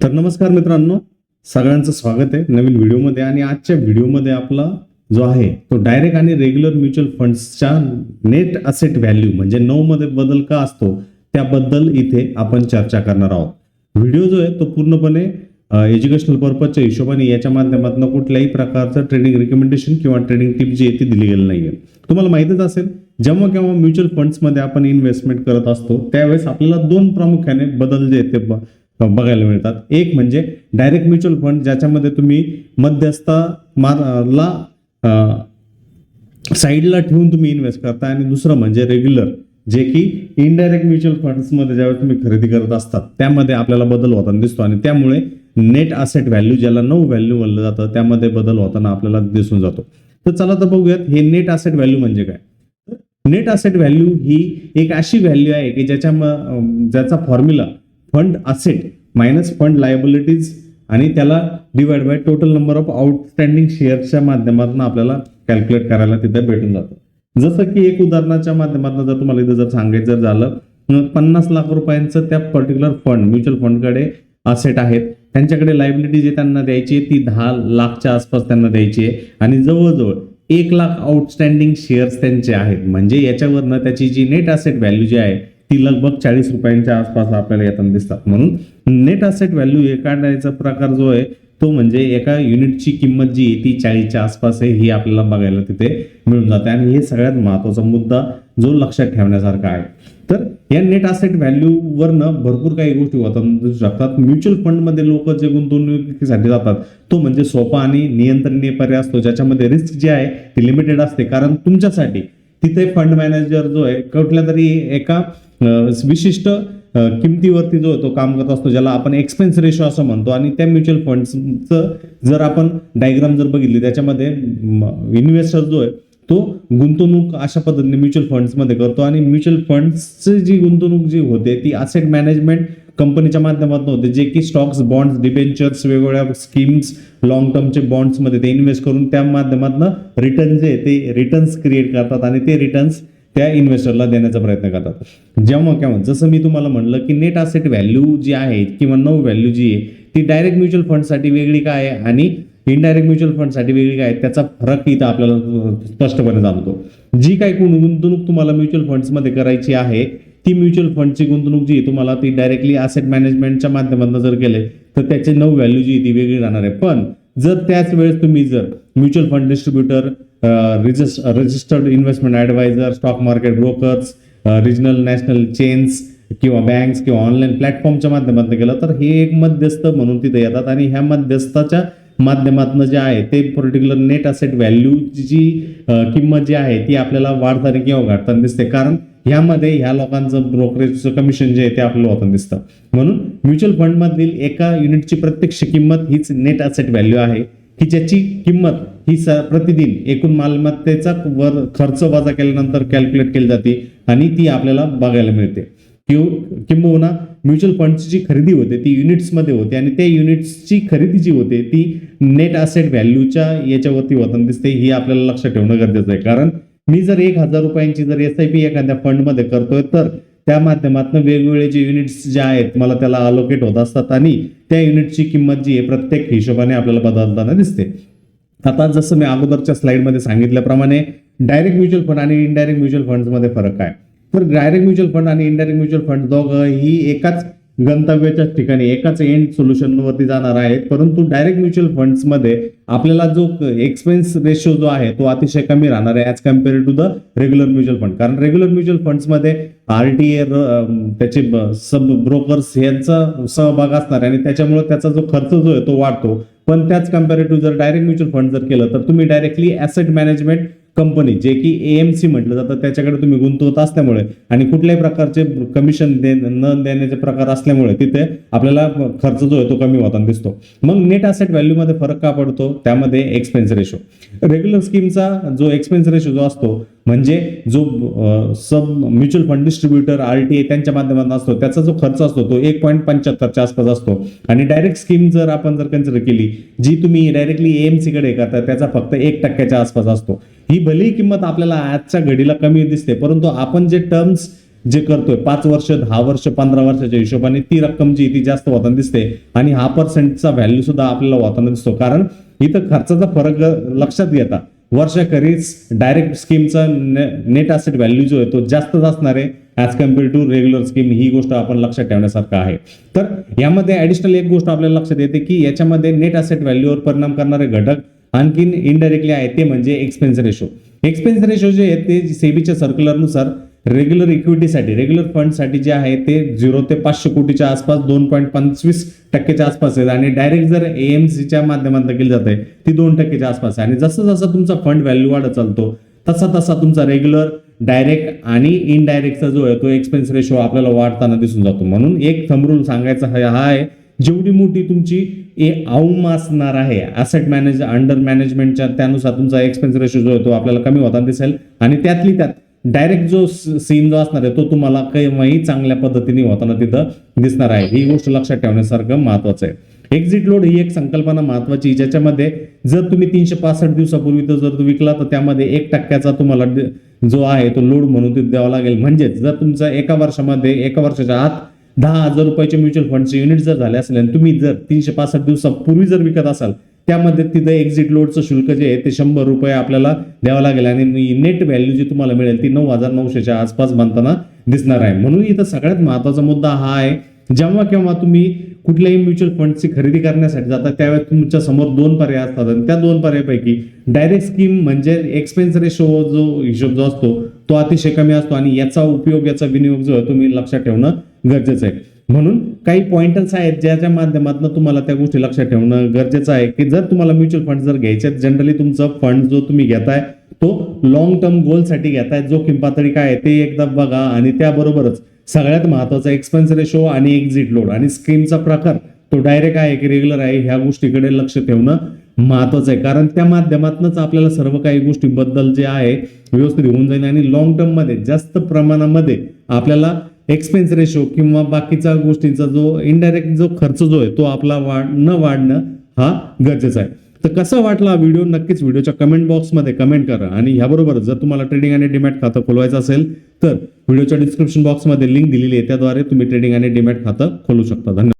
तर नमस्कार मित्रांनो सगळ्यांचं स्वागत आहे नवीन व्हिडिओमध्ये आणि आजच्या व्हिडिओमध्ये आपला जो आहे तो डायरेक्ट आणि रेग्युलर म्युच्युअल फंड्सच्या नेट असेट व्हॅल्यू म्हणजे नऊ मध्ये बदल का असतो त्याबद्दल इथे आपण चर्चा करणार आहोत. व्हिडिओ जो आहे तो पूर्णपणे एज्युकेशनल पर्पजच्या हिशोबाने याच्या माध्यमातून कुठल्याही प्रकारचं ट्रेडिंग रिकमेंडेशन किंवा ट्रेडिंग टिप जी आहे ती दिली गेली नाहीये. तुम्हाला माहितच असेल जेव्हा केव्हा म्युच्युअल फंड्समध्ये आपण इन्व्हेस्टमेंट करत असतो त्यावेळेस आपल्याला दोन प्रामुख्याने बदल जे आहेत ते बघायला मिळतात. एक म्हणजे डायरेक्ट म्युच्युअल फंड ज्याच्यामध्ये तुम्ही मध्यस्थ ला साईडला ठेवून तुम्ही इन्व्हेस्ट करता. आणि दुसरं म्हणजे रेग्युलर जे की इनडायरेक्ट म्युच्युअल फंड्समध्ये ज्यावेळेस तुम्ही खरेदी करत असतात त्यामध्ये आपल्याला बदल होताना दिसतो. आणि त्यामुळे नेट असेट व्हॅल्यू ज्याला नऊ व्हॅल्यू म्हणलं जातं त्यामध्ये बदल होताना आपल्याला दिसून जातो. तर चला तर बघूयात हे नेट असेट व्हॅल्यू म्हणजे काय? नेट असेट व्हॅल्यू ही एक अशी व्हॅल्यू आहे की ज्याच्या ज्याचा formula fund asset minus fund liabilities आणि त्याला divide by total number of outstanding शेअर्सच्या माध्यमातून आपल्याला कॅल्क्युलेट करायला तिथे भेटून जातं. जसं की एक उदाहरणाच्या माध्यमातून जर तुम्हाला इथं जर सांगायचं जर झालं पन्नास लाख रुपयांचं त्या पर्टिक्युलर फंड म्युच्युअल फंडकडे असेट आहेत. त्यांच्याकडे लायबिलिटी जे त्यांना द्यायची आहे ती दहा लाखच्या आसपास त्यांना द्यायची आहे. आणि जवळजवळ एक लाख आउटस्टँडिंग शेअर्स त्यांचे आहेत. म्हणजे याच्यावरनं त्याची जी नेट असेट व्हॅल्यू जी आहे ती लगभग चाळीस रुपयांच्या आसपास आपल्याला येताना दिसतात. म्हणून नेट असेट व्हॅल्यू हे प्रकार जो आहे तो म्हणजे एका युनिटची किंमत जी आहे ती चाळीसच्या आसपास आहे ही आपल्याला बघायला तिथे मिळून जाते. आणि हे सगळ्यात महत्त्वाचा मुद्दा जो लक्षात ठेवण्यासारखा आहे. तर या नेट असेट व्हॅल्यू वरनं भरपूर काही गोष्टी होतात. दिसू शकतात. म्युच्युअल फंडमध्ये लोक जे गुंतवणुकीसाठी जातात तो म्हणजे सोपा आणि नियंत्रणीय पर्याय असतो. ज्याच्यामध्ये रिस्क जे आहे ती लिमिटेड असते. कारण तुमच्यासाठी तिथे फंड मॅनेजर जो आहे कुठल्या तरी एका विशिष्ट किमतीवरती जो तो काम करत असतो ज्याला आपण एक्सपेन्स रेशो असं म्हणतो. आणि त्या म्युच्युअल फंड्सचं जर आपण डायग्राम जर बघितली त्याच्यामध्ये इन्व्हेस्टर जो आहे तो गुंतवणूक अशा पद्धतीने म्युच्युअल फंड्समध्ये करतो आणि म्युच्युअल फंड्सची जी गुंतवणूक जी होते ती असेट मॅनेजमेंट कंपनीच्या माध्यमातून होते जे की स्टॉक्स बॉन्ड्स डिबेंचर्स वेगवेगळ्या स्कीम्स लॉंग टर्मचे बॉन्ड्समध्ये ते इन्व्हेस्ट करून त्या माध्यमातून रिटर्न जे ते रिटर्न्स क्रिएट करतात आणि ते रिटर्न्स त्या इन्व्हेस्टरला देण्याचा प्रयत्न करतात. जेव्हा केव्हा जसं मी तुम्हाला म्हणलं की नेट असेट व्हॅल्यू जी आहे किंवा नो व्हॅल्यू जी आहे ती डायरेक्ट म्युच्युअल फंडसाठी वेगळी काय आहे? आणि इनडायरेक्ट म्युच्युअल फंडसाठी वेगळी काय त्याचा फरक इथं आपल्याला स्पष्टपणे जाणवतो. जी काही गुंतवणूक तुम्हाला म्युच्युअल फंड्समध्ये करायची आहे ती म्युच्युअल फंडची गुंतवणूक जी तुम्हाला ती डायरेक्टली असेट मॅनेजमेंटच्या माध्यमातून जर केले तर त्याची नऊ व्हॅल्यू जी ती वेगळी राहणार आहे. पण जर त्याच वेळेस तुम्ही जर mutual fund distributor registered investment adviser stock market brokers regional national chains किंवा बँक्स किंवा ऑनलाईन प्लॅटफॉर्मच्या माध्यमातून केलं तर हे एक मध्यस्थ म्हणून तिथे येतात आणि ह्या मध्यस्थाच्या माध्यमातून जे आहे ते पर्टिक्युलर नेट असेट व्हॅल्यू जी किंमत जी आहे ती आपल्याला वाढताना किंवा घाटताना दिसते. कारण ह्यामध्ये ह्या लोकांचं ब्रोकरेजचं कमिशन जे आहे ते आपल्याला होताना दिसतं. म्हणून म्युच्युअल फंडमधील एका युनिटची प्रत्यक्ष किंमत हीच नेट असेट व्हॅल्यू आहे. की ज्याची किंमत ही स प्रतिदिन एकूण मालमत्तेचा वर खर्च वजा केल्यानंतर कॅल्क्युलेट केली जाते आणि ती आपल्याला बघायला मिळते. किंवा किंबहुना म्युच्युअल फंडची जी खरेदी होते ती युनिट्समध्ये होते आणि त्या युनिट्सची खरेदी जी होते ती नेट असेट व्हॅल्यूच्या याच्यावरती होताना दिसते ही आपल्याला लक्षात ठेवणं गरजेचं आहे. कारण मी जर एक हजार रुपयांची जर एस आय पी एखाद्या फंडमध्ये करतोय तर त्या माध्यमातून वेगवेगळे जे युनिट्स जे आहेत मला त्याला अलोकेट होत असतात आणि त्या युनिटची किंमत जी आहे प्रत्येक हिशोबाने आपल्याला बदलताना दिसते. आता जसं मी अगोदरच्या स्लाइडमध्ये सांगितल्याप्रमाणे डायरेक्ट म्युच्युअल फंड आणि इनडायरेक्ट म्युच्युअल फंडमध्ये फरक काय? तर डायरेक्ट म्युच्युअल फंड आणि इनडायरेक्ट म्युच्युअल फंड दोघं ही एकाच गंतव्याच्या ठिकाणी एकाच एंड सोल्युशनवरती जाणार आहेत. परंतु डायरेक्ट म्युच्युअल फंड्समध्ये आपल्याला जो एक्सपेन्स रेशो जो आहे तो अतिशय कमी राहणार आहे as compare to the regular mutual fund कारण रेग्युलर म्युच्युअल फंड्समध्ये आर टी ए त्याचे सब ब्रोकर्स यांचा सहभाग असणार आहे आणि त्याच्यामुळे त्याचा जो खर्च जो आहे तो वाढतो. पण त्याच कम्पॅरेटिव्ह जर डायरेक्ट म्युच्युअल फंड जर केलं तर तुम्ही डायरेक्टली ॲसेट मॅनेजमेंट कंपनी जे की एएमसी म्हटलं जातं त्याच्याकडे तुम्ही गुंतवत असल्यामुळे आणि कुठल्याही प्रकारचे कमिशन दे न देण्याचे प्रकार असल्यामुळे तिथे आपल्याला खर्च जो आहे तो कमी होताना दिसतो. मग नेट असेट व्हॅल्यूमध्ये फरक का पडतो? त्यामध्ये एक्सपेन्स रेशो रेग्युलर स्कीमचा जो एक्सपेन्स रेशो जो असतो म्हणजे जो sub mutual fund distributor R T A त्यांच्या माध्यमातून असतो त्याचा जो खर्च असतो तो एक पॉईंट पंच्याहत्तरच्या आसपास असतो. आणि डायरेक्ट स्कीम जर आपण जर कन्सिडर केली जी तुम्ही डायरेक्टली एएमसी कडे करता त्याचा फक्त एक टक्क्याच्या आसपास असतो. ही भली किंमत आपल्याला आजच्या घडीला कमी दिसते. परंतु आपण जे टर्म्स जे करतोय पाच वर्ष दहा वर्ष पंधरा वर्षाच्या हिशोबाने ती रक्कम जी ती जास्त होताना दिसते आणि हा पर्सेंटचा व्हॅल्यू सुद्धा आपल्याला होताना दिसतो. कारण इथं खर्चाचा फरक लक्षात घेता. वर्षाखेरीज डायरेक्ट स्कीमचा नेट असेट व्हॅल्यू जो आहे तो जास्तच असणार आहे. As compare to regular scheme ही गोष्ट आपण लक्षात ठेवण्यासारखं आहे. तर यामध्ये ॲडिशनल एक गोष्ट आपल्याला लक्षात येते की याच्यामध्ये नेट असेट व्हॅल्यूवर परिणाम करणारे घटक आणखीन इनडायरेक्टली आहे ते म्हणजे एक्सपेन्स रेशो एक्सपेन्स रेशो जे आहे ते सेबीच्या सर्क्युलरनुसार रेग्युलर इक्विटीसाठी रेग्युलर फंडसाठी जे आहे ते झिरो ते पाचशे कोटीच्या आसपास दोन पॉईंट पंचवीस टक्क्याच्या आसपास आहे आणि डायरेक्ट जर एएमसीच्या माध्यमात केली जाते ती दोन टक्क्याच्या आसपास आहे. आणि जसं जसं तुमचा फंड व्हॅल्यू वाढत चालतो तसा तसा तुमचा रेग्युलर डायरेक्ट आणि इनडायरेक्टचा जो आहे तो एक्सपेन्स रेशो आपल्याला वाढताना दिसून जातो. म्हणून एक थंबरूल सांगायचा हा आहे जेवढी मोठी तुमची ए आऊम असणार आहे असेट मॅनेज अंडर मॅनेजमेंटच्या त्यानुसार तुमचा एक्सपेन्स रेशो जो आहे तो आपल्याला कमी होताना दिसेल. आणि त्यातली त्यात डायरेक्ट जो सीन जो असणार आहे तो तुम्हाला केव्हाही चांगल्या पद्धतीने होताना तिथं दिसणार आहे. ही गोष्ट लक्षात ठेवण्यासारखं महत्वाचं आहे. एक्झिट लोड ही एक संकल्पना महत्वाची ज्याच्यामध्ये जर तुम्ही तीनशे पासष्ट दिवसापूर्वी तो जर विकला तर त्यामध्ये एक टक्क्याचा तुम्हाला जो आहे तो लोड म्हणून द्यावा लागेल. म्हणजेच जर तुमचा एका वर्षामध्ये एका वर्षाच्या आत दहा हजार रुपयाचे म्युच्युअल फंडचे युनिट जर झाले असेल आणि तुम्ही जर तीनशे पासष्ट दिवसापूर्वी जर विकत असाल त्यामध्ये तिथं एक्झिट लोडचं शुल्क जे आहे ते शंभर रुपये आपल्याला द्यावं लागेल आणि नेट व्हॅल्यू जी तुम्हाला मिळेल ती नऊ हजार नऊशेच्या आसपास बांधताना दिसणार आहे. म्हणून इथं सगळ्यात महत्त्वाचा मुद्दा हा आहे जेव्हा केव्हा तुम्ही कुठल्याही म्युच्युअल फंडची खरेदी करण्यासाठी जाता त्यावेळेस तुमच्यासमोर दोन पर्याय असतात आणि त्या दोन पर्यायपैकी डायरेक्ट स्कीम म्हणजे एक्सपेन्स रेशो जो हिशोब जो असतो तो अतिशय कमी असतो आणि याचा उपयोग याचा विनियोग जो आहे तुम्ही लक्षात ठेवणं गरजेचं आहे. म्हणून काही पॉइंटर्स आहेत ज्याच्या माध्यमातून तुम्हाला त्या गोष्टी लक्षात ठेवणं गरजेचं आहे की जर तुम्हाला म्युच्युअल फंड जर घ्यायचे जनरली तुमचा फंड जो तुम्ही घेताय तो लॉंग टर्म गोलसाठी घेताय. जोखीम पातळी काय आहे ते एकदा बघा आणि त्याबरोबरच सगळ्यात महत्त्वाचा एक्सपेन्स रेशो आणि एक्झिट लोड आणि स्कीमचा प्रकार तो डायरेक्ट आहे की रेग्युलर आहे ह्या गोष्टीकडे लक्ष ठेवणं महत्वाचं आहे. कारण त्या माध्यमातूनच आपल्याला सर्व काही गोष्टीबद्दल जे आहे व्यवस्थित होऊन जाईल आणि लॉंग टर्ममध्ये जास्त प्रमाणामध्ये आपल्याला एक्सपेन्स रेशो किंवा बाकीच्या गोष्टींचा जो इनडायरेक्ट जो खर्च जो आहे तो आपला वाढ न वाढणं हा गरजेचा आहे. तर कसा वाटला व्हिडिओ नक्कीच व्हिडिओच्या कमेंट बॉक्समध्ये कमेंट करा. आणि ह्याबरोबर जर तुम्हाला ट्रेडिंग आणि डिमॅट खातं खोलवायचं असेल तर व्हिडिओच्या डिस्क्रिप्शन बॉक्समध्ये लिंक दिलेली आहे. त्याद्वारे तुम्ही ट्रेडिंग आणि डिमॅट खातं खोलू शकता. धन्यवाद.